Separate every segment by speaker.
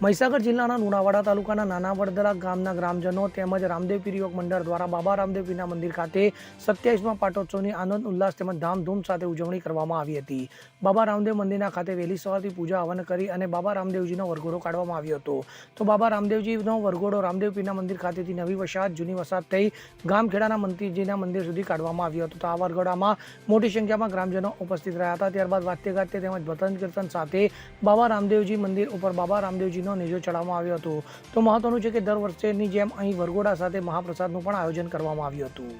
Speaker 1: મહીસાગર જિલ્લાના લુણાવાડા તાલુકાના નાના વડદરા ગામના ગ્રામજનો તેમજ રામદેવ પીર મંડળ દ્વારા બાબા રામદેવ પીરના મંદિર ખાતે સત્યાવીસમાં પાટોત્સવની આનંદ, ઉલ્લાસ તેમજ ધામધૂમ સાથે ઉજવણી કરવામાં આવી હતી. બાબા રામદેવ મંદિરના ખાતે વહેલી સવારથી પૂજા, હવન કરી અને બાબા રામદેવજીનો વરઘોડો કાઢવામાં આવ્યો હતો. તો બાબા રામદેવજીનો વરઘોડો રામદેવ પીરના મંદિર ખાતેથી નવી વસાહત, જૂની વસાહત થઈ ગામખેડાના મંત્રીજીના મંદિર સુધી કાઢવામાં આવ્યો હતો. તો આ વરઘોડામાં મોટી સંખ્યામાં ગ્રામજનો ઉપસ્થિત રહ્યા હતા. ત્યારબાદ વાત્ય ગાત્ય તેમજ ભતન કીર્તન સાથે બાબા રામદેવજી મંદિર ઉપર બાબા રામદેવજીનો નેજો ચડાવવામાં આવ્યો હતો. તો મહત્વનું છે કે દર વર્ષેની જેમ અહીં વરઘોડા સાથે મહાપ્રસાદનું પણ આયોજન કરવામાં આવ્યું હતું.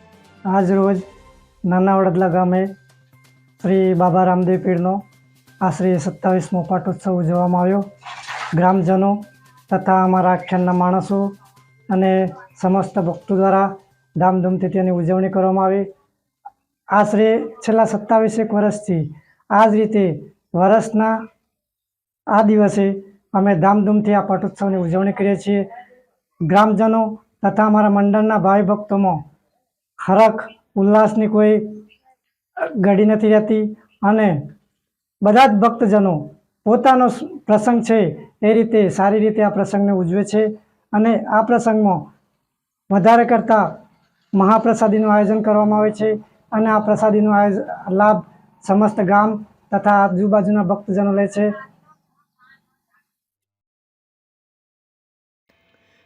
Speaker 2: આજ રોજ નાના વડદલા ગામે શ્રી બાબા રામદેવ પીરનો આશરે સત્તાવીસમો પાટોત્સવ ઉજવવામાં આવ્યો. ગ્રામજનો તથા અમારા આખ્યાનના માણસો અને સમસ્ત ભક્તો દ્વારા ધામધૂમથી તેની ઉજવણી કરવામાં આવી. આશરે છેલ્લા સત્તાવીસેક વર્ષથી આ જ રીતે વર્ષના આ દિવસે અમે ધામધૂમથી આ પાટોત્સવની ઉજવણી કરીએ છીએ. ગ્રામજનો તથા અમારા મંડળના ભાઈ ભક્તોમાં હરખ, ઉલ્લાસની કોઈ ઘડી નથી રહેતી અને બધા જ ભક્તજનો પોતાનો પ્રસંગ છે એ રીતે સારી રીતે આ પ્રસંગને ઉજવે છે અને આ પ્રસંગમાં વધારે કરતાં મહાપ્રસાદીનું આયોજન કરવામાં આવે છે અને આ પ્રસાદીનો લાભ સમસ્ત ગામ તથા આજુબાજુના ભક્તજનો લે છે.